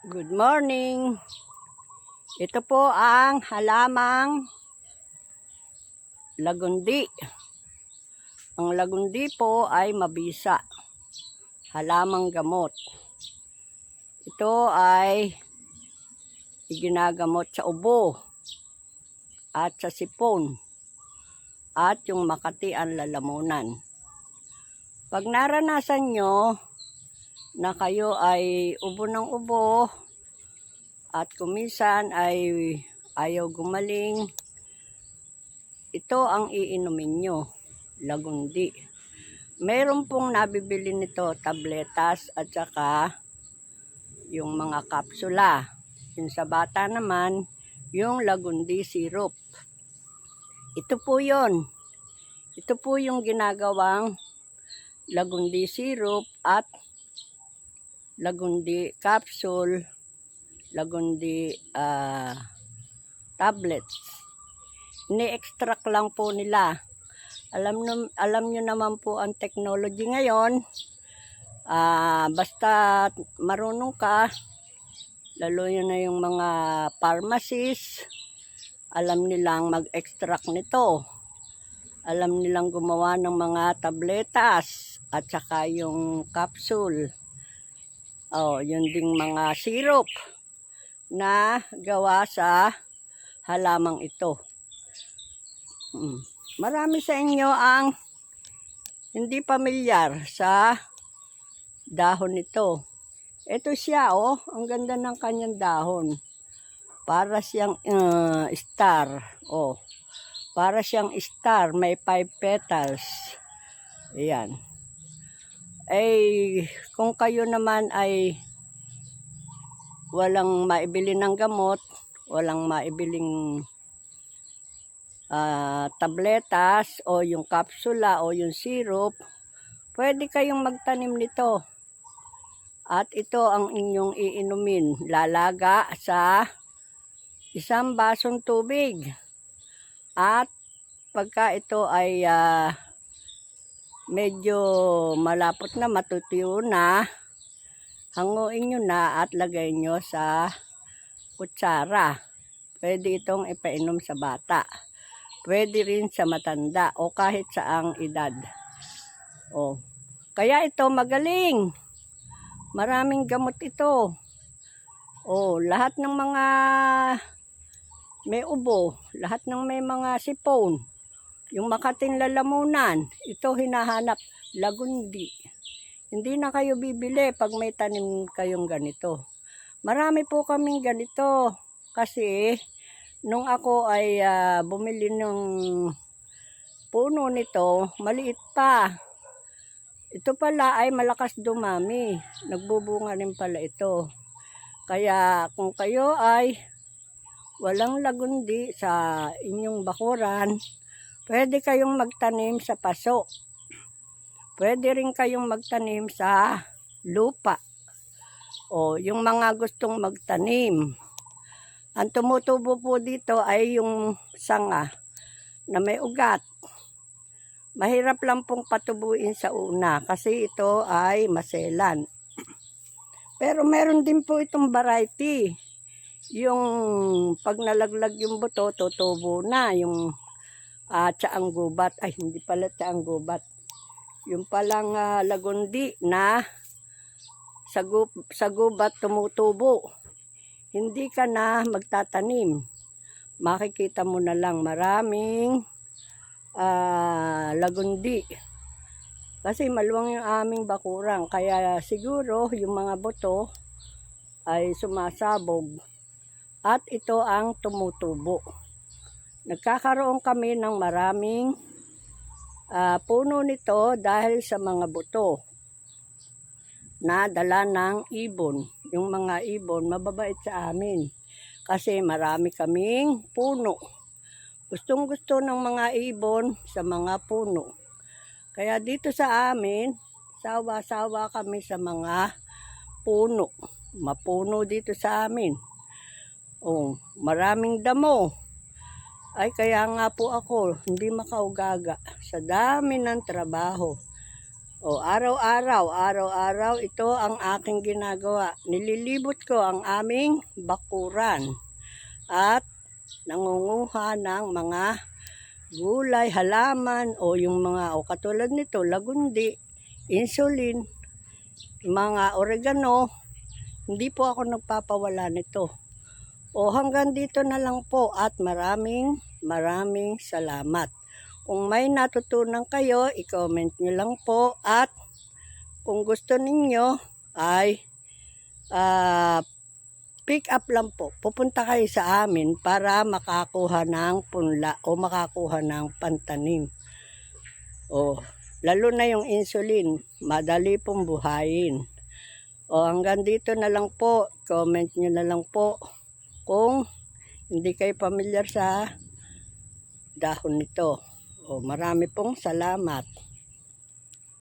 Good morning. Ito po ang halamang lagundi. Ang lagundi po ay mabisa. Halamang gamot. Ito ay ginagamot sa ubo at sa sipon at yung makati ang lalamunan. Pag naranasan nyo na kayo ay ubo ng ubo at kumisan ay ayaw gumaling, ito ang iinumin nyo, lagundi. Meron pong nabibili nito tabletas at saka yung mga kapsula. Yung sa bata naman, yung lagundi syrup. Ito po yon. Ito po yung ginagawang lagundi syrup at lagundi capsule, lagundi ah, tablets. Ni-extract lang po nila. Alam nyo, alam nyo naman po ang technology ngayon. Ah, basta marunong ka, lalo yun na yung mga pharmacies, alam nilang mag-extract nito. Alam nilang gumawa ng mga tabletas at saka yung capsule. Oh, yun ding mga syrup na gawa sa halamang ito. Mm. Marami sa inyo ang hindi pamilyar sa dahon nito. Ito siya, oh. Ang ganda ng kanyang dahon. Para siyang uh, star. Oh. Para siyang star. May five petals. Ayan. Eh, kung kayo naman ay walang maibili ng gamot, walang maibiling ah, tabletas o yung kapsula o yung syrup, pwede kayong magtanim nito. At ito ang inyong iinumin. Lalaga sa isang basong tubig. At pagka ito ay ah, medyo malapot na matutuyo na, hanguin nyo na at lagay nyo sa kutsara. Pwede itong ipainom sa bata. Pwede rin sa matanda o kahit saang edad. O. Kaya ito magaling. Maraming gamot ito. O, lahat ng mga may ubo, lahat ng may mga sipon, yung makating lalamunan, ito hinahanap, lagundi. Hindi na kayo bibili pag may tanim kayong ganito. Marami po kaming ganito kasi nung ako ay ah, bumili ng puno nito, maliit pa. Ito pala ay malakas dumami. Nagbubunga rin pala ito. Kaya kung kayo ay walang lagundi sa inyong bakuran, pwede kayong magtanim sa paso. Pwede rin kayong magtanim sa lupa. O yung mga gustong magtanim. Ang tumutubo po dito ay yung sanga na may ugat. Mahirap lang pong patubuin sa una kasi ito ay maselan. Pero meron din po itong variety. Yung pag nalaglag yung buto, tutubo na. Yung uh, tsaang gubat. Ay, hindi pala tsaang gubat. Yung palang uh, lagundi na sa, gu sa gubat tumutubo. Hindi ka na magtatanim. Makikita mo na lang maraming uh, lagundi. Kasi maluwang yung aming bakurang. Kaya siguro yung mga buto ay sumasabog. At ito ang tumutubo. Nagkakaroon kami ng maraming uh, puno nito dahil sa mga buto na dala ng ibon. Yung mga ibon, mababait sa amin. Kasi marami kaming puno. Gustong gusto ng mga ibon sa mga puno. Kaya dito sa amin, sawa-sawa kami sa mga puno. Mapuno dito sa amin. Oh, maraming damo. Ay kaya nga po ako hindi makaugaga sa dami ng trabaho. O araw-araw, araw-araw ito ang aking ginagawa. Nililibot ko ang aming bakuran at nangunguha ng mga gulay, halaman o yung mga o katulad nito, lagundi, insulin, mga oregano. Hindi po ako nagpapawala nito. O hanggang dito na lang po at maraming maraming salamat. Kung may natutunan kayo, i-comment nyo lang po at kung gusto ninyo ay ah, pick up lang po. Pupunta kayo sa amin para makakuha ng punla o makakuha ng pantanim. O, lalo na yung insulin, madali pong buhayin. O hanggang dito na lang po, comment nyo na lang po kung hindi kayo pamilyar sa dahon nito. O marami pong salamat.